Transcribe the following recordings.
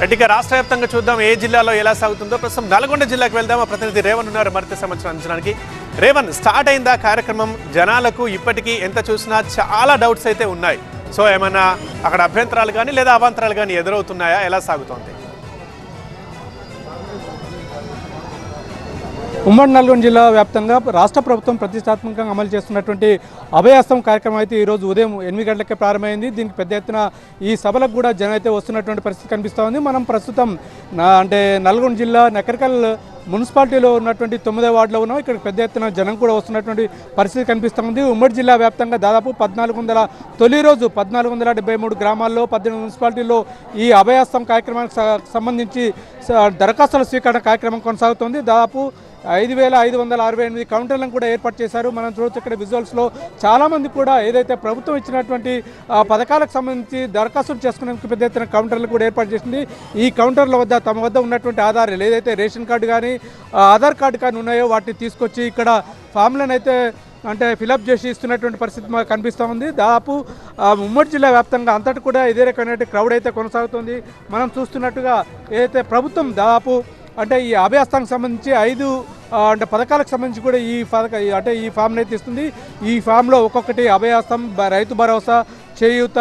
రెడ్డిగా రాష్ట్ర వ్యాప్తంగా చూద్దాం ఏ జిల్లాలో ఎలా సాగుతుందో. ప్రస్తుతం నల్గొండ జిల్లాకు వెళ్దాం. ఆ ప్రతినిధి రేవన్ ఉన్నారు మరింత సంవత్సరం అందించడానికి. రేవన్ స్టార్ట్ అయిందా కార్యక్రమం? జనాలకు ఇప్పటికీ ఎంత చూసినా చాలా డౌట్స్ అయితే ఉన్నాయి. సో ఏమైనా అక్కడ అభ్యంతరాలు కానీ లేదా అవాంతరాలు కానీ ఎదురవుతున్నాయా? ఎలా సాగుతోంది? ఉమ్మడి నల్గొండ జిల్లా వ్యాప్తంగా రాష్ట్ర ప్రభుత్వం ప్రతిష్టాత్మకంగా అమలు చేస్తున్నటువంటి అభయాస్తం కార్యక్రమం అయితే ఈరోజు ఉదయం ఎనిమిది గంటలకే ప్రారంభమైంది. దీనికి పెద్ద ఎత్తున ఈ సభలకు కూడా జనం అయితే వస్తున్నటువంటి పరిస్థితి కనిపిస్తూ ఉంది. మనం ప్రస్తుతం నా- అంటే నల్గొండ జిల్లా నకరికల్ మున్సిపాలిటీలో ఉన్నటువంటి తొమ్మిదో వార్డులో ఉన్నాం. ఇక్కడ పెద్ద ఎత్తున జనం కూడా వస్తున్నటువంటి పరిస్థితి కనిపిస్తుంది. ఉమ్మడి జిల్లా వ్యాప్తంగా దాదాపు పద్నాలుగు వందల తొలి రోజు పద్నాలుగు వందల డెబ్బై మూడు గ్రామాల్లో పద్దెనిమిది మున్సిపాలిటీల్లో ఈ అభయాస్తం కార్యక్రమానికి సంబంధించి దరఖాస్తుల స్వీకరణ కార్యక్రమం కొనసాగుతోంది. దాదాపు ఐదు వేల ఐదు వందల అరవై ఎనిమిది కౌంటర్లను కూడా ఏర్పాటు చేశారు. మనం చూడొచ్చు ఇక్కడ విజువల్స్లో చాలామంది కూడా ఏదైతే ప్రభుత్వం ఇచ్చినటువంటి పథకాలకు సంబంధించి దరఖాస్తులు చేసుకునేందుకు పెద్ద ఎత్తున కౌంటర్లు కూడా ఏర్పాటు చేసింది. ఈ కౌంటర్ల వద్ద తమ వద్ద ఉన్నటువంటి ఆధారాలు ఏదైతే రేషన్ కార్డు కానీ ఆధార్ కార్డు కానీ ఉన్నాయో వాటిని తీసుకొచ్చి ఇక్కడ ఫామ్లను అయితే అంటే ఫిలప్ చేసి ఇస్తున్నటువంటి పరిస్థితి మాకు కనిపిస్తూ ఉంది. దాదాపు ఉమ్మడి జిల్లా వ్యాప్తంగా అంతటి కూడా ఇదే రకమైన క్రౌడ్ అయితే కొనసాగుతుంది. మనం చూస్తున్నట్టుగా ఏదైతే ప్రభుత్వం దాదాపు అంటే ఈ అభ్యాస్తానికి సంబంధించి ఐదు అంటే పథకాలకు సంబంధించి కూడా ఈ పథక అంటే ఈ ఫామ్ని అయితే ఇస్తుంది. ఈ ఫామ్లో ఒక్కొక్కటి అభయాస్తం రైతు భరోసా చేయూత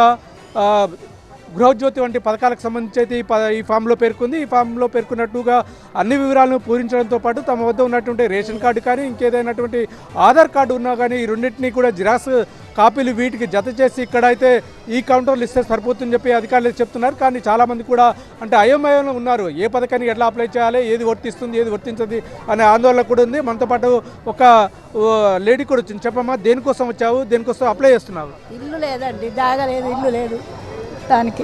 గృహజ్యోతి వంటి పథకాలకు సంబంధించి అయితే ఈ ప ఈ ఫామ్లో పేర్కొంది. ఈ ఫామ్లో పేర్కొన్నట్టుగా అన్ని వివరాలను పూరించడంతో పాటు తమ వద్ద ఉన్నటువంటి రేషన్ కార్డు కానీ ఇంకేదైనటువంటి ఆధార్ కార్డు ఉన్నా కానీ ఈ రెండింటినీ కూడా జిరాక్స్ కాపీలు వీటికి జత చేసి ఇక్కడ అయితే ఈ కౌంటర్లు ఇస్తే సరిపోతుందని చెప్పి అధికారులు చెప్తున్నారు. కానీ చాలామంది కూడా అంటే అయోమయంలో ఉన్నారు. ఏ పథకానికి ఎట్లా అప్లై చేయాలి ఏది వర్తిస్తుంది ఏది వర్తించదు అనే ఆందోళన కూడా ఉంది. మనతో పాటు ఒక లేడీ కూడా వచ్చింది. చెప్పమ్మా దేనికోసం వచ్చావు దేనికోసం అప్లై చేస్తున్నావు? ఇల్లు లేదండి జాగా లేదు ఇల్లు లేదు. దానికి.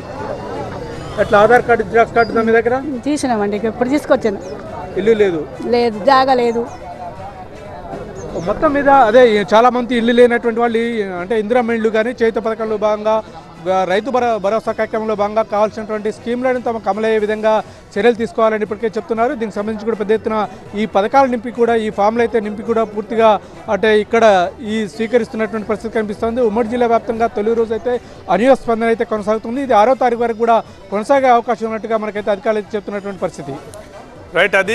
ఎట్లా ఆధార్ కార్డు జిరాక్స్ కార్డు ఉందా మీ దగ్గర? తీసినామండి ఇప్పుడు తీసుకొచ్చాను. ఇల్లు లేదు. లేదు జాగా లేదు. మొత్తం మీద అదే చాలా మంది ఇల్లు లేనటువంటి వాళ్ళు అంటే ఇందిరమ్మ ఇల్లు కానీ చేత పథకంలో భాగంగా రైతు భర భరోసా కార్యక్రమంలో భాగంగా కావాల్సినటువంటి స్కీమ్లను తమకు అమలయ్యే విధంగా చర్యలు తీసుకోవాలని ఇప్పటికే చెప్తున్నారు. దీనికి సంబంధించి కూడా పెద్ద ఎత్తున ఈ పథకాలు నింపి కూడా ఈ ఫామ్లు అయితే నింపి కూడా పూర్తిగా అంటే ఇక్కడ ఈ స్వీకరిస్తున్నటువంటి పరిస్థితి కనిపిస్తుంది. ఉమ్మడి జిల్లా వ్యాప్తంగా తొలి రోజు అయితే అనూహ్య స్పందన అయితే కొనసాగుతుంది. ఇది ఆరో తారీఖు వరకు కూడా కొనసాగే అవకాశం ఉన్నట్టుగా మనకైతే అధికారులు చెప్తున్నటువంటి పరిస్థితి. రైట్ అది